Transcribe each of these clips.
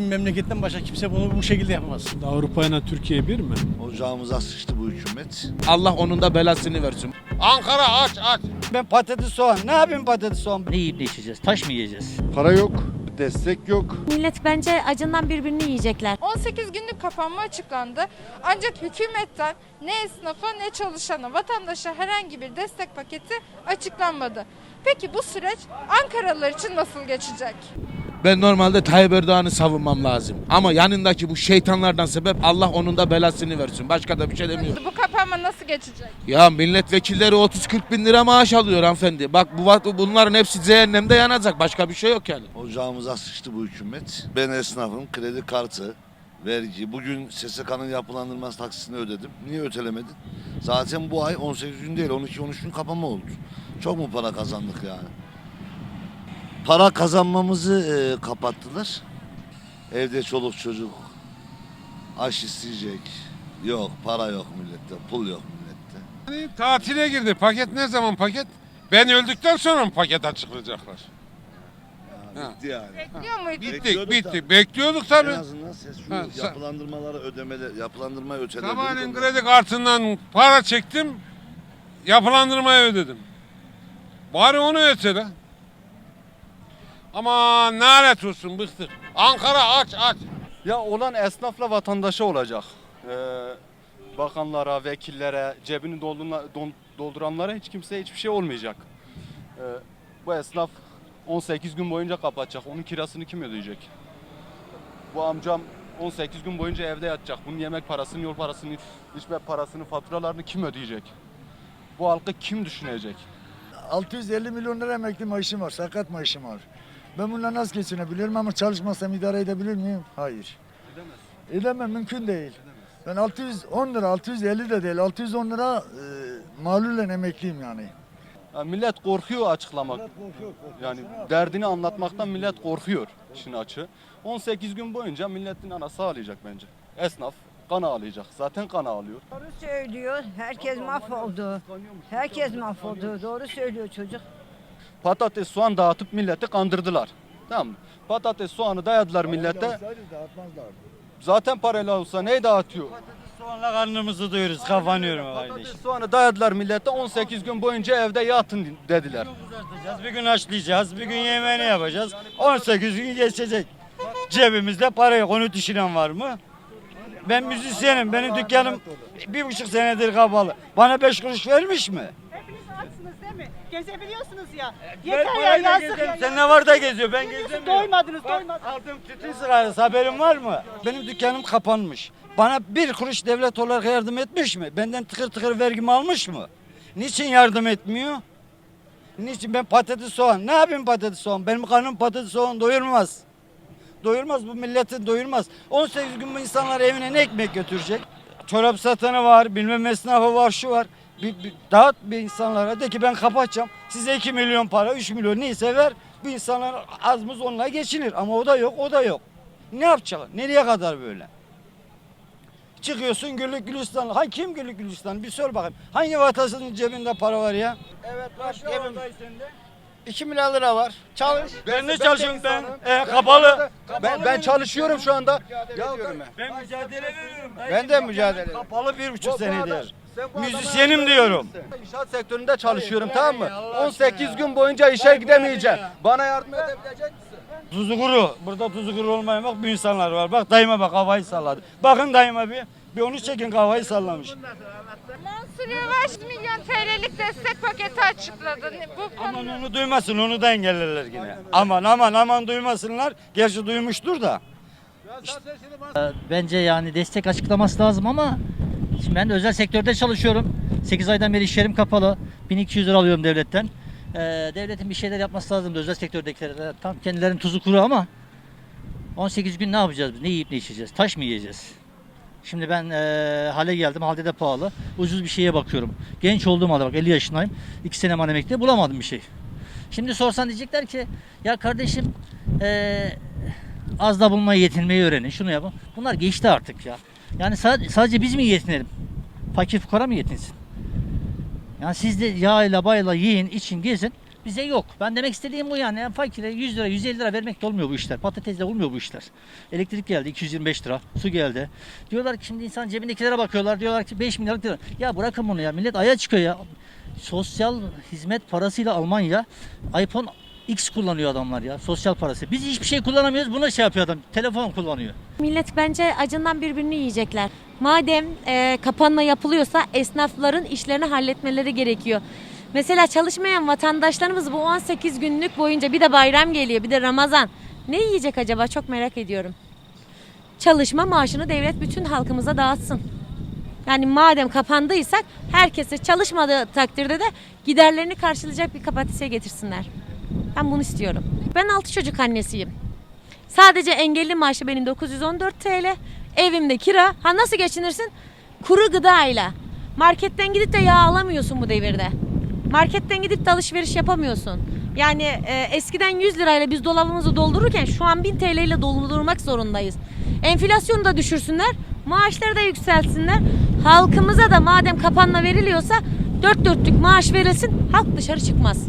Bizim memleketten başka kimse bunu bu şekilde yapamaz. Avrupa ile Türkiye bir mi? Ocağımıza sıçtı bu hükümet. Allah onun da belasını versin. Ankara aç aç. Ben patates soğan. Ne yapayım patates soğan? Ne yiyip ne içeceğiz? Taş mı yiyeceğiz? Para yok, destek yok. Millet bence acından birbirini yiyecekler. 18 günlük kapanma açıklandı. Ancak hükümetten ne esnafa ne çalışana, vatandaşa herhangi bir destek paketi açıklanmadı. Peki bu süreç Ankaralılar için nasıl geçecek? Ben normalde Tayyip Erdoğan'ı savunmam lazım. Ama yanındaki bu şeytanlardan sebep Allah onun da belasını versin. Başka da bir şey demiyorum. Bu kapanma nasıl geçecek? Ya milletvekilleri 30-40 bin lira maaş alıyor hanımefendi. Bak bu bunların hepsi cehennemde yanacak. Başka bir şey yok yani. Ocağımıza sıçtı bu hükümet. Ben esnafım, kredi kartı, vergi. Bugün SSK'nın yapılandırması taksisini ödedim. Niye ötelemedin? Zaten bu ay 18 gün değil, 12-13 gün kapanma oldu. Çok mu para kazandık yani? Para kazanmamızı e, kapattılar. Evde çoluk çocuk aş isteyecek. Yok, para yok millette, pul yok millette. Yani tatile girdi. Paket ne zaman paket? Ben öldükten sonra mı paket açıklayacaklar? Ha. Bitti yani. Bekliyor muyduk? Bittik Bekliyorduk bitti. da. Bekliyorduk En tabii. azından ses şu Ha, sa- yapılandırmaları ödemeler, yapılandırmayı öteledik. Sabahleyin kredi kartından para çektim. Yapılandırmayı ödedim. Bari onu ötele. Ama lanet olsun bıktık. Ankara aç aç. Ya olan esnafla vatandaşa olacak. Ee, bakanlara, vekillere, cebini don- dolduranlara hiç kimseye hiçbir şey olmayacak. Ee, bu esnaf 18 gün boyunca kapatacak. Onun kirasını kim ödeyecek? Bu amcam 18 gün boyunca evde yatacak. Bunun yemek parasını, yol parasını, içme parasını, faturalarını kim ödeyecek? Bu halkı kim düşünecek? 650 milyon lira emekli maaşım var, sakat maaşım var. Ben bununla nasıl geçinebilirim ama çalışmasam idare edebilir miyim? Hayır. Edemem, mümkün değil. Ben 610 lira, 650 de değil, 610 lira e, malulen emekliyim yani. Ya millet korkuyor açıklamak. Yani derdini anlatmaktan millet korkuyor işin açığı. 18 gün boyunca milletin anası ağlayacak bence. Esnaf kan ağlayacak. Zaten kan ağlıyor. Doğru söylüyor. Herkes mahvoldu. Herkes mahvoldu. Doğru söylüyor çocuk. Patates soğan dağıtıp milleti kandırdılar. Tamam mı? Patates soğanı dayadılar millete. Zaten parayla olsa neyi dağıtıyor? Soğanla karnımızı doyuruz. Kafanıyorum kardeş. Patates soğanı dayadılar millete 18 gün boyunca evde yatın dediler. Uzatacağız, Bir gün açlayacağız, bir gün yemeğini yapacağız. 18 gün geçecek. Cebimizde para yok. Onu düşünen var mı? Ben müzisyenim. Benim dükkanım bir buçuk senedir kapalı. Bana beş kuruş vermiş mi? Mi? Gezebiliyorsunuz ya. Ben Yeter ya parayla yazık gezerim. ya. Sen ne var da geziyor ben gezemiyorum. Doymadınız doymadınız. Aldığım tütün sigarası haberin var mı? Benim dükkanım kapanmış. Bana bir kuruş devlet olarak yardım etmiş mi? Benden tıkır tıkır vergimi almış mı? Niçin yardım etmiyor? Niçin ben patates soğan? Ne yapayım patates soğan? Benim karnım patates soğan doyurmaz. Doyurmaz bu milleti doyurmaz. 18 gün bu insanlar evine ne ekmek götürecek? Çorap satanı var, bilmem esnafı var, şu var. Bir, bir, dağıt bir insanlara de ki ben kapatacağım. Size 2 milyon para, 3 milyon neyse ver. Bu insanlar az mı onunla geçinir. Ama o da yok, o da yok. Ne yapacak? Nereye kadar böyle? Çıkıyorsun güllük gülistan. Ha kim güllük gülistan? Bir sor bakayım. Hangi vatandaşın cebinde para var ya? Evet var. Cebimde. 2 milyar lira var. Çalış. Ben ne çalışıyorum ben? E, kapalı. Ben, ben çalışıyorum şu anda. Ya Ben mücadele veriyorum. Ben de mücadele. Kapalı bir buçuk senedir. Müzisyenim diyorum. İnşaat sektöründe çalışıyorum tamam mı? 18 gün boyunca işe gidemeyeceğim. Bana yardım edebilecek misin? Tuzu kuru. Burada tuzu kuru olmayan bak bu insanlar var. Bak dayıma bak havayı salladı. Bakın dayıma bir. Bir onu çekin havayı sallamış. Mansur Yavaş milyon TL'lik destek paketi açıkladı. Bu Aman konu onu duymasın onu da engellerler yine. Aman aman aman duymasınlar. Gerçi duymuştur da. Bence yani destek açıklaması lazım ama şimdi ben özel sektörde çalışıyorum. 8 aydan beri iş yerim kapalı. 1200 lira alıyorum devletten. Ee, devletin bir şeyler yapması lazım özel sektördekilere. Tam kendilerinin tuzu kuru ama 18 gün ne yapacağız biz? Ne yiyip ne içeceğiz? Taş mı yiyeceğiz? Şimdi ben eee hale geldim. Halde de pahalı. Ucuz bir şeye bakıyorum. Genç olduğum halde bak 50 yaşındayım. 2 sene emekli bulamadım bir şey. Şimdi sorsan diyecekler ki ya kardeşim eee az da bulmayı yetinmeyi öğrenin. Şunu yapın. Bunlar geçti artık ya. Yani sadece, biz mi yetinelim? Fakir fukara mı yetinsin? Yani siz de yağıyla bayla yiyin, için gezin. Bize yok. Ben demek istediğim bu yani. yani fakire 100 lira 150 lira vermek de olmuyor bu işler. Patatesle olmuyor bu işler. Elektrik geldi 225 lira. Su geldi. Diyorlar ki şimdi insan cebindekilere bakıyorlar. Diyorlar ki 5 milyarlık lira. Ya bırakın bunu ya. Millet aya çıkıyor ya. Sosyal hizmet parasıyla Almanya iPhone X kullanıyor adamlar ya. Sosyal parası. Biz hiçbir şey kullanamıyoruz. Buna şey yapıyor adam. Telefon kullanıyor. Millet bence acından birbirini yiyecekler. Madem e, kapanma yapılıyorsa esnafların işlerini halletmeleri gerekiyor. Mesela çalışmayan vatandaşlarımız bu 18 günlük boyunca bir de bayram geliyor bir de Ramazan. Ne yiyecek acaba çok merak ediyorum. Çalışma maaşını devlet bütün halkımıza dağıtsın. Yani madem kapandıysak herkese çalışmadığı takdirde de giderlerini karşılayacak bir kapasiteye getirsinler. Ben bunu istiyorum. Ben 6 çocuk annesiyim. Sadece engelli maaşı benim 914 TL. Evimde kira. Ha nasıl geçinirsin? Kuru gıdayla. Marketten gidip de yağ alamıyorsun bu devirde. Marketten gidip de alışveriş yapamıyorsun. Yani e, eskiden 100 lirayla biz dolabımızı doldururken şu an 1000 TL ile doldurmak zorundayız. Enflasyonu da düşürsünler, maaşları da yükseltsinler. Halkımıza da madem kapanma veriliyorsa dört dörtlük maaş verilsin, halk dışarı çıkmaz.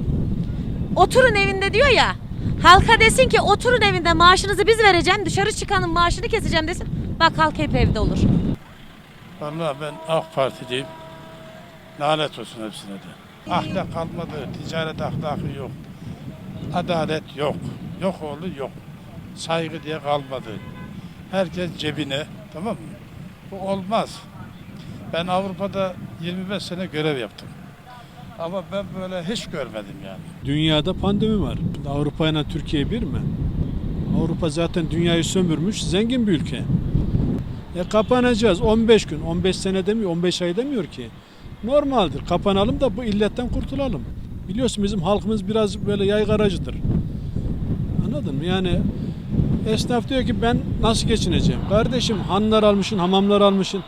Oturun evinde diyor ya. Halka desin ki oturun evinde maaşınızı biz vereceğim. Dışarı çıkanın maaşını keseceğim desin. Bak halk hep evde olur. Vallahi ben AK Parti'deyim. Lanet olsun hepsine de. Ahlak kalmadı, ticaret ahlakı yok. Adalet yok. Yok oldu yok. Saygı diye kalmadı. Herkes cebine, tamam mı? Bu olmaz. Ben Avrupa'da 25 sene görev yaptım. Ama ben böyle hiç görmedim yani. Dünyada pandemi var. Avrupa ile Türkiye bir mi? Avrupa zaten dünyayı sömürmüş, zengin bir ülke. E kapanacağız 15 gün, 15 sene demiyor, 15 ay demiyor ki. Normaldir. Kapanalım da bu illetten kurtulalım. Biliyorsun bizim halkımız biraz böyle yaygaracıdır. Anladın mı? Yani esnaf diyor ki ben nasıl geçineceğim? Kardeşim hanlar almışsın, hamamlar almışsın.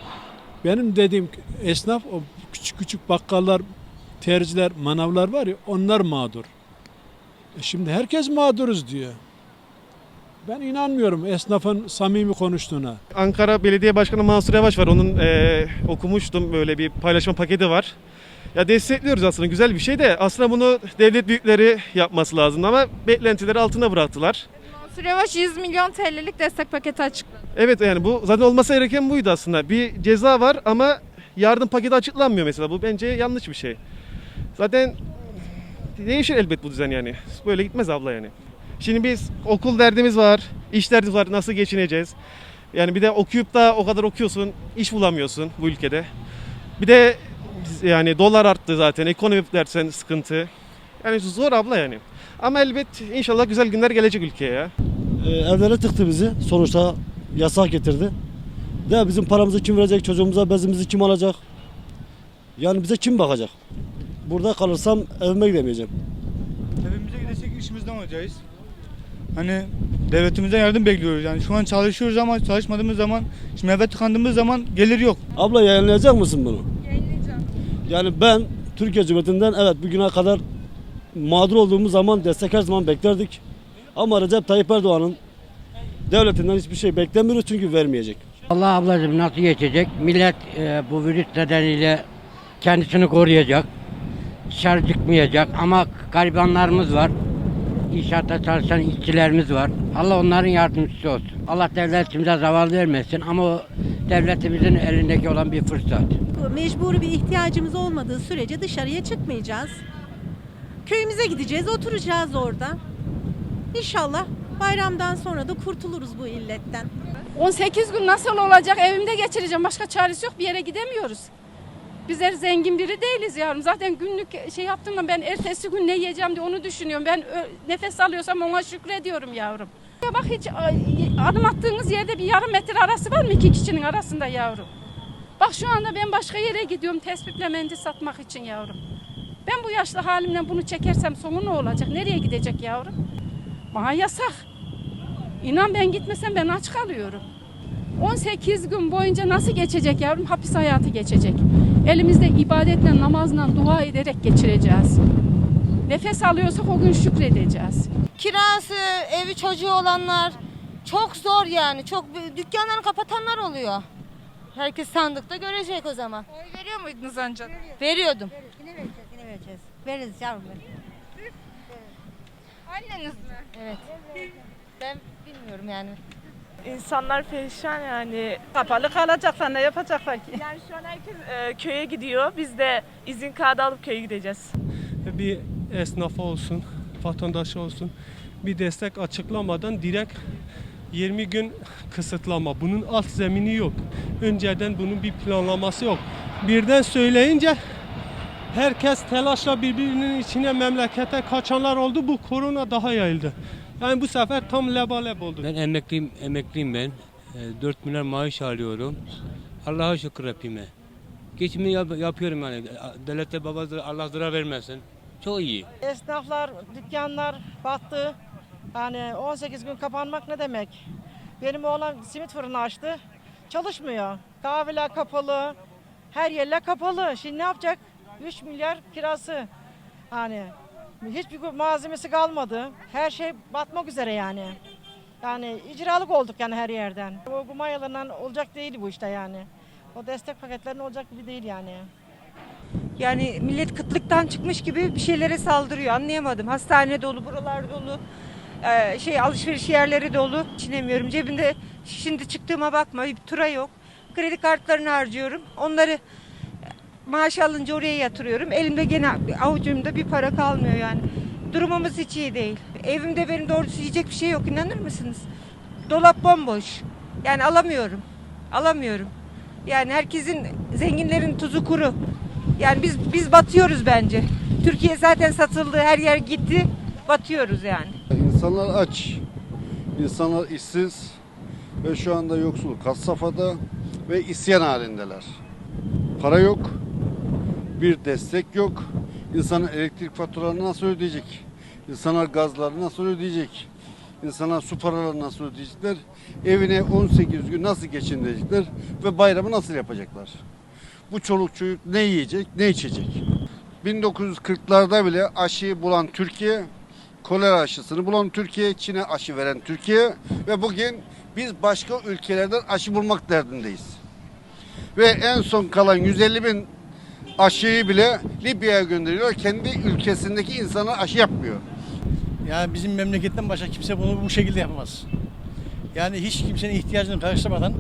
Benim dediğim esnaf o küçük küçük bakkallar, terziler, manavlar var ya onlar mağdur. E şimdi herkes mağduruz diyor. Ben inanmıyorum esnafın samimi konuştuğuna. Ankara Belediye Başkanı Mansur Yavaş var. Onun eee, okumuştum böyle bir paylaşma paketi var. Ya destekliyoruz aslında güzel bir şey de aslında bunu devlet büyükleri yapması lazım ama beklentileri altına bıraktılar. Mansur Yavaş 100 milyon TL'lik destek paketi açıkladı. Evet yani bu zaten olması gereken buydu aslında. Bir ceza var ama yardım paketi açıklanmıyor mesela. Bu bence yanlış bir şey. Zaten değişir elbet bu düzen yani. Böyle gitmez abla yani. Şimdi biz okul derdimiz var, iş derdimiz var, nasıl geçineceğiz? Yani bir de okuyup da o kadar okuyorsun, iş bulamıyorsun bu ülkede. Bir de yani dolar arttı zaten, ekonomi dersen sıkıntı. Yani zor abla yani. Ama elbet inşallah güzel günler gelecek ülkeye ya. evlere tıktı bizi. Sonuçta yasak getirdi. De bizim paramızı kim verecek, çocuğumuza bezimizi kim alacak? Yani bize kim bakacak? Burada kalırsam evime gidemeyeceğim. Evimize gidecek işimizden olacağız. Hani devletimizden yardım bekliyoruz. Yani şu an çalışıyoruz ama çalışmadığımız zaman, şimdi eve tıkandığımız zaman gelir yok. Abla yayınlayacak mısın bunu? Yayınlayacağım. Yani ben Türkiye Cumhuriyeti'nden evet bugüne kadar mağdur olduğumuz zaman destek her zaman beklerdik. Ama Recep Tayyip Erdoğan'ın devletinden hiçbir şey beklemiyoruz çünkü vermeyecek. Allah ablacığım nasıl geçecek? Millet e, bu virüs nedeniyle kendisini koruyacak. Dışarı çıkmayacak ama garibanlarımız var. İnşaatta çalışan işçilerimiz var. Allah onların yardımcısı olsun. Allah devletimize zaval vermesin ama o devletimizin elindeki olan bir fırsat. Mecburi bir ihtiyacımız olmadığı sürece dışarıya çıkmayacağız. Köyümüze gideceğiz, oturacağız orada. İnşallah bayramdan sonra da kurtuluruz bu illetten. 18 gün nasıl olacak? Evimde geçireceğim. Başka çaresi yok. Bir yere gidemiyoruz. Bizler zengin biri değiliz yavrum. Zaten günlük şey yaptığımda ben ertesi gün ne yiyeceğim diye onu düşünüyorum. Ben nefes alıyorsam ona şükrediyorum yavrum. Ya bak hiç adım attığınız yerde bir yarım metre arası var mı iki kişinin arasında yavrum? Bak şu anda ben başka yere gidiyorum tespitle mendil satmak için yavrum. Ben bu yaşlı halimle bunu çekersem sonu ne olacak? Nereye gidecek yavrum? Bana yasak. İnan ben gitmesem ben aç kalıyorum. 18 gün boyunca nasıl geçecek yavrum? Hapis hayatı geçecek. Elimizde ibadetle, namazla, dua ederek geçireceğiz. Nefes alıyorsak o gün şükredeceğiz. Kirası, evi çocuğu olanlar çok zor yani. Çok dükkanlarını kapatanlar oluyor. Herkes sandıkta görecek o zaman. Oy veriyor muydunuz önce? Veriyordum. Yine vereceğiz, yine vereceğiz. Veririz yavrum. Anneniz mi? Evet. Ben bilmiyorum yani. İnsanlar perişan yani. Kapalı kalacaklar ne yapacaklar ki? Yani şu an herkes e, köye gidiyor. Biz de izin kağıdı alıp köye gideceğiz. bir esnafı olsun, vatandaşı olsun bir destek açıklamadan direkt 20 gün kısıtlama. Bunun alt zemini yok. Önceden bunun bir planlaması yok. Birden söyleyince herkes telaşla birbirinin içine memlekete kaçanlar oldu. Bu korona daha yayıldı. Yani bu sefer tam lebalep oldu. Ben emekliyim, emekliyim ben. 4 milyar maaş alıyorum. Allah'a şükür hepime. Geçimi yap- yapıyorum yani. Devlete babası Allah zarar vermesin. Çok iyi. Esnaflar, dükkanlar battı. Yani 18 gün kapanmak ne demek? Benim oğlan simit fırını açtı. Çalışmıyor. Kahveler kapalı. Her yerler kapalı. Şimdi ne yapacak? 3 milyar kirası. Hani hiçbir malzemesi kalmadı. Her şey batmak üzere yani. Yani icralık olduk yani her yerden. O kumayalarından olacak değil bu işte yani. O destek paketlerinin olacak gibi değil yani. Yani millet kıtlıktan çıkmış gibi bir şeylere saldırıyor. Anlayamadım. Hastane dolu, buralar dolu. Ee, şey alışveriş yerleri dolu. Çinemiyorum. Cebimde şimdi çıktığıma bakma bir tura yok. Kredi kartlarını harcıyorum. Onları maaş alınca oraya yatırıyorum. Elimde gene avucumda bir para kalmıyor yani. Durumumuz hiç iyi değil. Evimde benim doğrusu yiyecek bir şey yok inanır mısınız? Dolap bomboş. Yani alamıyorum. Alamıyorum. Yani herkesin zenginlerin tuzu kuru. Yani biz biz batıyoruz bence. Türkiye zaten satıldı, her yer gitti. Batıyoruz yani. İnsanlar aç. İnsanlar işsiz ve şu anda yoksul kas safhada ve isyan halindeler. Para yok. Bir destek yok. İnsanın elektrik faturalarını nasıl ödeyecek? İnsanlar gazlarını nasıl ödeyecek? İnsanlar su paralarını nasıl ödeyecekler? Evine 18 gün nasıl geçindirecekler? Ve bayramı nasıl yapacaklar? Bu çoluk çocuk ne yiyecek, ne içecek? 1940'larda bile aşıyı bulan Türkiye, kolera aşısını bulan Türkiye, Çin'e aşı veren Türkiye ve bugün biz başka ülkelerden aşı bulmak derdindeyiz. Ve en son kalan 150 bin aşıyı bile Libya'ya gönderiyor. Kendi ülkesindeki insanlar aşı yapmıyor. Yani bizim memleketten başka kimse bunu bu şekilde yapamaz. Yani hiç kimsenin ihtiyacını karşılamadan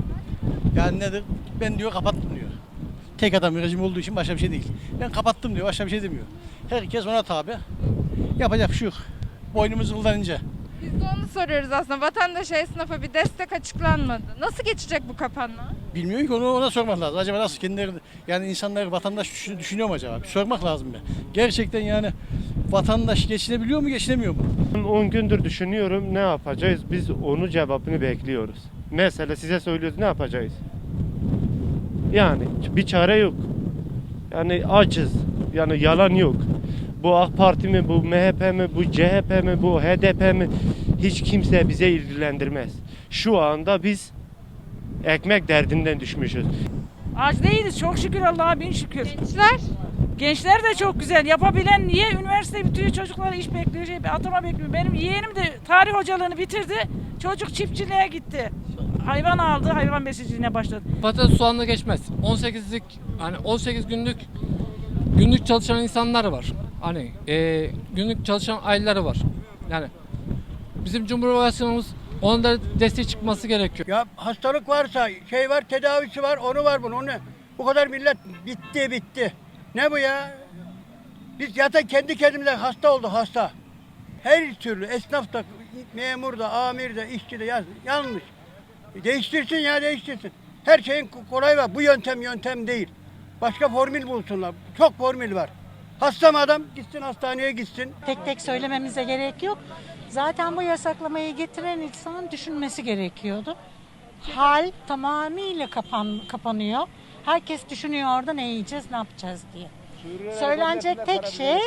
yani nedir? Ben diyor kapattım diyor. Tek adam rejim olduğu için başka bir şey değil. Ben kapattım diyor, başka bir şey demiyor. Herkes ona tabi. Yapacak bir şey yok. Boynumuz kıldanınca. Biz de onu soruyoruz aslında. Vatandaşa, esnafa bir destek açıklanmadı. Nasıl geçecek bu kapanma? Bilmiyorum ki onu ona sormak lazım. Acaba nasıl kendileri yani insanlar vatandaş düşün- düşünüyor mu acaba? Bir sormak lazım ya. Gerçekten yani vatandaş geçinebiliyor mu geçinemiyor mu? 10 gündür düşünüyorum ne yapacağız? Biz onun cevabını bekliyoruz. Mesela size söylüyoruz ne yapacağız? Yani bir çare yok. Yani acız. Yani yalan yok. Bu AK Parti mi, bu MHP mi, bu CHP mi, bu HDP mi hiç kimse bize ilgilendirmez. Şu anda biz ekmek derdinden düşmüşüz. Aç değiliz çok şükür Allah'a bin şükür. Gençler Gençler de çok güzel. Yapabilen niye üniversite bitiriyor çocukları iş bekliyor, şey, atama bekliyor. Benim yeğenim de tarih hocalığını bitirdi. Çocuk çiftçiliğe gitti. Hayvan aldı, hayvan besiciliğine başladı. Patates soğanla geçmez. 18'lik hani 18 günlük günlük çalışan insanlar var. Hani e, günlük çalışan aileleri var. Yani bizim Cumhurbaşkanımız onlara destek çıkması gerekiyor. Ya hastalık varsa, şey var, tedavisi var, onu var bunu, onu. Bu kadar millet bitti bitti. Ne bu ya? Biz zaten kendi kendimize hasta olduk hasta. Her türlü esnaf da, memur da, amir de, işçi de yaz, yanlış. Değiştirsin ya değiştirsin. Her şeyin kolay var. Bu yöntem yöntem değil. Başka formül bulsunlar. Çok formül var. Hasta mı adam gitsin hastaneye gitsin. Tek tek söylememize gerek yok. Zaten bu yasaklamayı getiren insan düşünmesi gerekiyordu. Hal tamamıyla kapan, kapanıyor. Herkes düşünüyor orada ne yiyeceğiz, ne yapacağız diye. Söylenecek tek şey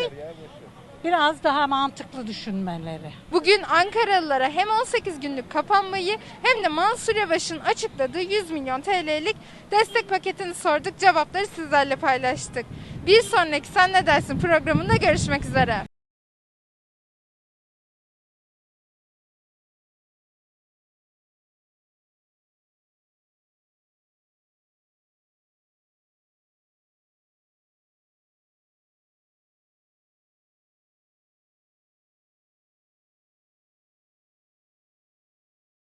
biraz daha mantıklı düşünmeleri. bugün Ankaralılara hem 18 günlük kapanmayı hem de Mansur Yavaş'ın açıkladığı 100 milyon TL'lik destek paketini sorduk. Cevapları sizlerle paylaştık. Bir sonraki Sen Ne Dersin programında görüşmek üzere.